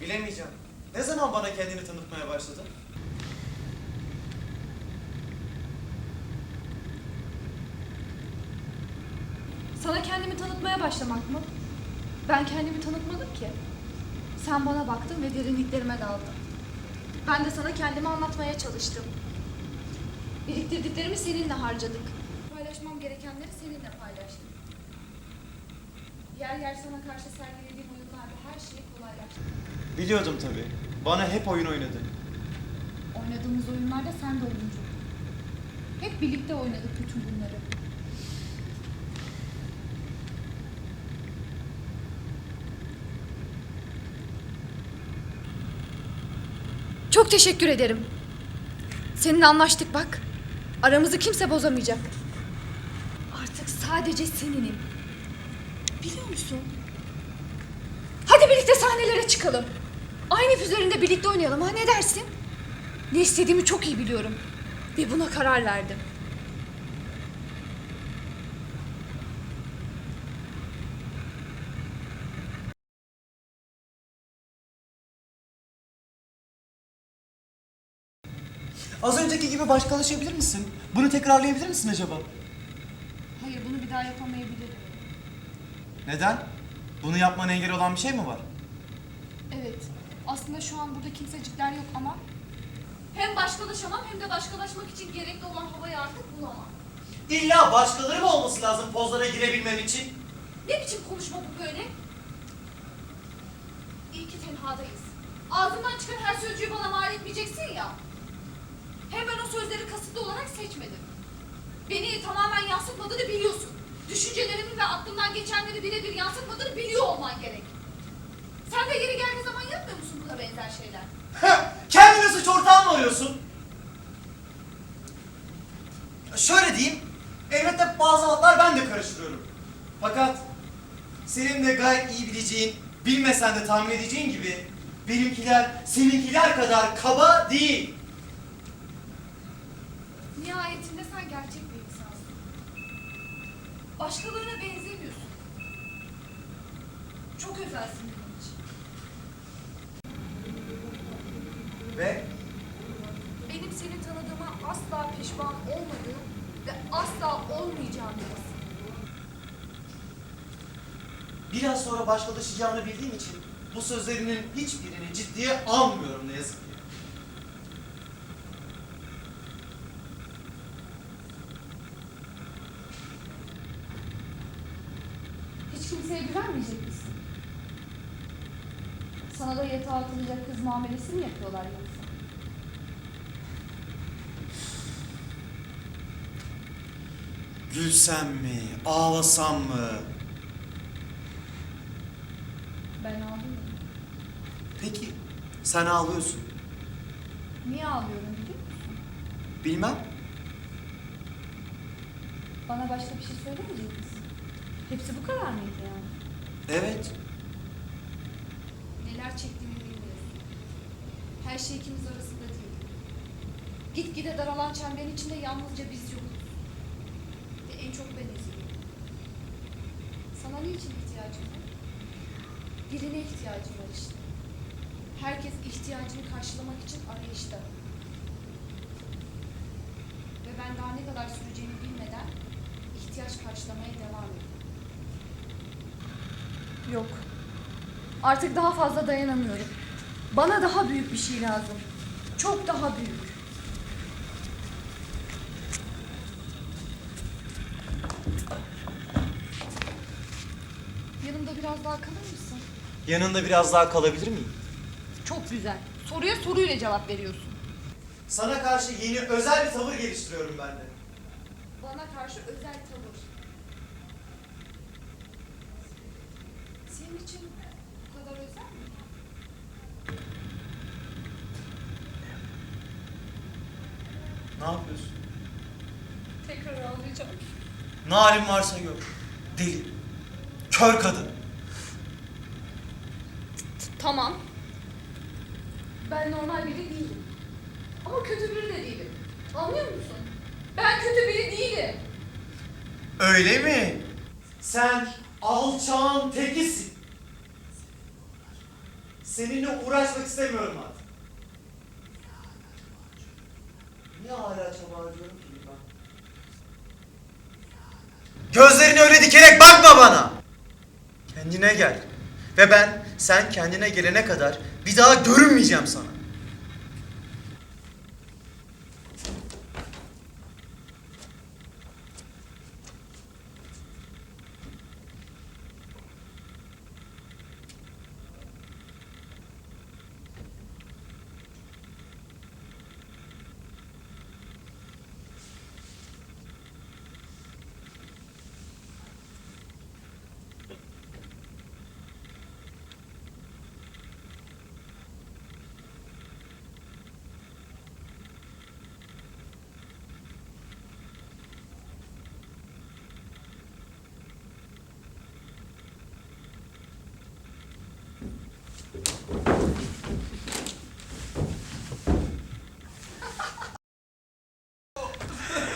Bilemeyeceğim. Ne zaman bana kendini tanıtmaya başladın? Sana kendimi tanıtmaya başlamak mı? Ben kendimi tanıtmadım ki. Sen bana baktın ve derinliklerime daldın. Ben de sana kendimi anlatmaya çalıştım. Biriktirdiklerimi seninle harcadık. Paylaşmam gerekenleri seninle paylaştım. Yer yer sana karşı sergilediğim oyunlarda her şeyi kolaylaştırdım. Biliyordum tabii. Bana hep oyun oynadın. Oynadığımız oyunlarda sen de oyuncuydun. Hep birlikte oynadık bütün bunları. Çok teşekkür ederim. Seninle anlaştık bak. Aramızı kimse bozamayacak. Artık sadece seninim. Biliyor musun? Birlikte sahnelere çıkalım. Aynı füzlerinde birlikte oynayalım ha ne dersin? Ne istediğimi çok iyi biliyorum. Ve buna karar verdim. Az önceki gibi başkalaşabilir misin? Bunu tekrarlayabilir misin acaba? Hayır bunu bir daha yapamayabilirim. Neden? Bunu yapmana engel olan bir şey mi var? Aslında şu an burada kimsecikler yok ama hem başkalaşamam hem de başkalaşmak için gerekli olan havayı artık bulamam. İlla başkaları mı olması lazım pozlara girebilmen için? Ne biçim konuşma bu böyle? İyi ki tenhadayız. Ağzından çıkan her sözcüğü bana mal etmeyeceksin ya. Hem ben o sözleri kasıtlı olarak seçmedim. Beni tamamen yansıtmadığını biliyorsun. Düşüncelerimi ve aklımdan geçenleri birebir yansıtmadığını biliyor olman gerek. Sen de yeri geldiği zaman yapmıyor musun buna benzer şeyler? Kendine suç ortağı mı arıyorsun? Şöyle diyeyim, elbette bazı hatlar ben de karıştırıyorum. Fakat senin de gayet iyi bileceğin, bilmesen de tahmin edeceğin gibi benimkiler seninkiler kadar kaba değil. Nihayetinde sen gerçek bir insansın. Başkalarına benzemiyorsun. Çok özelsin. Ve Benim seni tanıdığıma asla pişman olmadığım ve asla olmayacağım birisin. biraz sonra başkalaşacağını bildiğim için bu sözlerinin hiçbirini ciddiye almıyorum ne yazık ki. Hiç kimseye güvenmeyecek misin? Sana da yatağa atılacak kız muamelesi mi yapıyorlar yoksa? Gülsem mi, ağlasam mı? Ben ağlıyorum. Peki sen ağlıyorsun. Niye ağlıyorum biliyor musun? Bilmem. Bana başka bir şey söylemeyecek misin? Hepsi bu kadar mıydı yani? Evet. Neler çektiğimi bilmiyorsun. Her şey ikimiz arasında değil. Gitgide daralan çemberin içinde yalnızca biz yokuz. Ve en çok ben eziliyorum. Sana niçin ihtiyacım var? Birine ihtiyacım var işte. Herkes ihtiyacını karşılamak için arayışta. Ve ben daha ne kadar süreceğini bilmeden ihtiyaç karşılamaya devam ediyorum. Yok. Artık daha fazla dayanamıyorum. Bana daha büyük bir şey lazım. Çok daha büyük. Yanımda biraz daha kalır mısın? Yanında biraz daha kalabilir miyim? Çok güzel. Soruya soruyla cevap veriyorsun. Sana karşı yeni özel bir tavır geliştiriyorum ben de. Bana karşı özel tavır. Senin için özel mi? Ne yapıyorsun? Tekrar ağlayacağım. Ne halin varsa gör. Deli. Kör kadın. Tamam. Ben normal biri değilim. Ama kötü biri de değilim. Anlıyor musun? Ben kötü biri değilim. Öyle mi? Sen alçağın tekisin. Seninle uğraşmak istemiyorum artık. Niye hala çaba ki ben? Gözlerini öyle dikerek bakma bana. Kendine gel. Ve ben sen kendine gelene kadar bir daha görünmeyeceğim sana.